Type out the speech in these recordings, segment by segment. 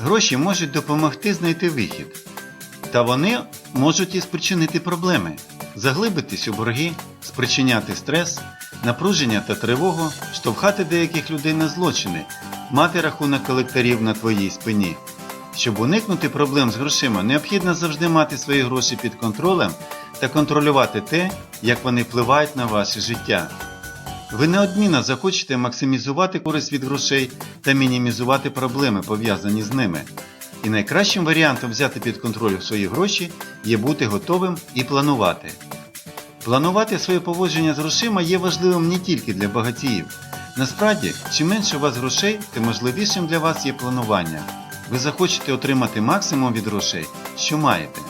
Гроші можуть допомогти знайти вихід. Та вони можуть і спричинити проблеми, заглибитись у борги, спричиняти стрес, напруження та тривогу, штовхати деяких людей на злочини, мати рахунок колекторів на твоїй спині. Щоб уникнути проблем з грошима, необхідно завжди мати свої гроші під контролем та контролювати те, як вони впливають на ваше життя. Ви неодмінно захочете максимізувати користь від грошей та мінімізувати проблеми, пов'язані з ними. І найкращим варіантом взяти під контроль свої гроші є бути готовим і планувати. Планувати своє поводження з грошима є важливим не тільки для багатіїв. Насправді, чим менше у вас грошей, тим можливішим для вас є планування. Ви захочете отримати максимум від грошей, що маєте.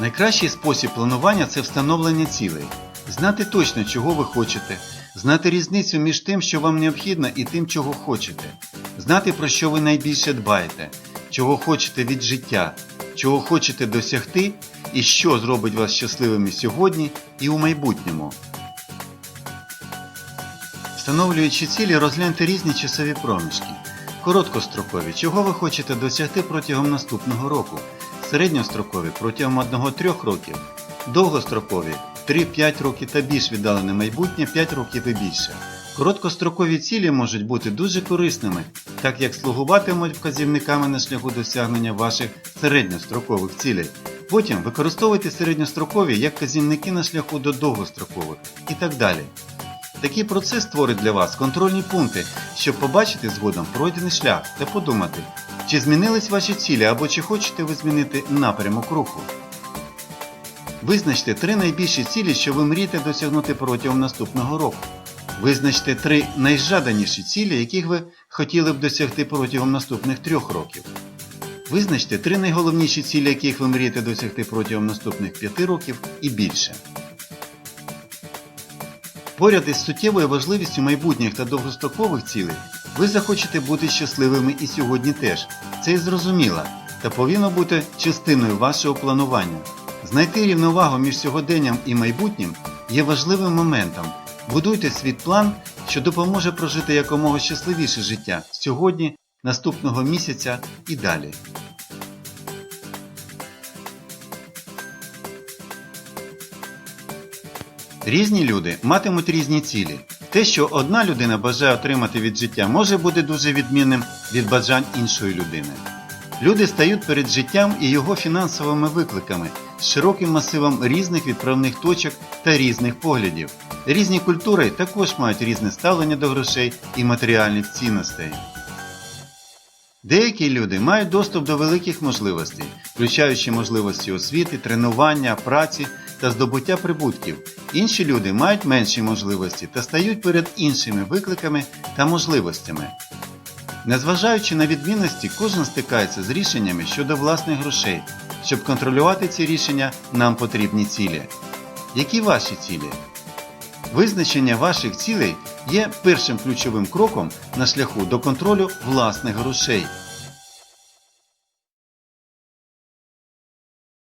Найкращий спосіб планування це встановлення цілей. Знати точно, чого ви хочете, знати різницю між тим, що вам необхідно, і тим, чого хочете, знати, про що ви найбільше дбаєте, чого хочете від життя, чого хочете досягти. І що зробить вас щасливими сьогодні і у майбутньому. Встановлюючи цілі, розгляньте різні часові проміжки. Короткострокові, чого ви хочете досягти протягом наступного року, середньострокові. Протягом 1-3 років, довгострокові 3-5 років та більш віддалене майбутнє 5 років і більше. Короткострокові цілі можуть бути дуже корисними, так як слугуватимуть вказівниками на шляху досягнення ваших середньострокових цілей. Потім використовуйте середньострокові як вказівники на шляху до довгострокових і так далі. Такий процес створить для вас контрольні пункти, щоб побачити згодом пройдений шлях та подумати, чи змінились ваші цілі або чи хочете ви змінити напрямок руху. Визначте три найбільші цілі, що ви мрієте досягнути протягом наступного року. Визначте три найжаданіші цілі, яких ви хотіли б досягти протягом наступних трьох років. Визначте три найголовніші цілі, яких ви мрієте досягти протягом наступних п'яти років і більше. Поряд із суттєвою важливістю майбутніх та довгострокових цілей, ви захочете бути щасливими і сьогодні теж. Це і зрозуміло, та повинно бути частиною вашого планування. Знайти рівновагу між сьогоденням і майбутнім є важливим моментом. Будуйте свій план, що допоможе прожити якомога щасливіше життя сьогодні, наступного місяця і далі. Різні люди матимуть різні цілі. Те, що одна людина бажає отримати від життя, може бути дуже відмінним від бажань іншої людини. Люди стають перед життям і його фінансовими викликами з широким масивом різних відправних точок та різних поглядів. Різні культури також мають різне ставлення до грошей і матеріальних цінностей. Деякі люди мають доступ до великих можливостей, включаючи можливості освіти, тренування, праці та здобуття прибутків. Інші люди мають менші можливості та стають перед іншими викликами та можливостями. Незважаючи на відмінності, кожен стикається з рішеннями щодо власних грошей. Щоб контролювати ці рішення, нам потрібні цілі. Які ваші цілі? Визначення ваших цілей є першим ключовим кроком на шляху до контролю власних грошей.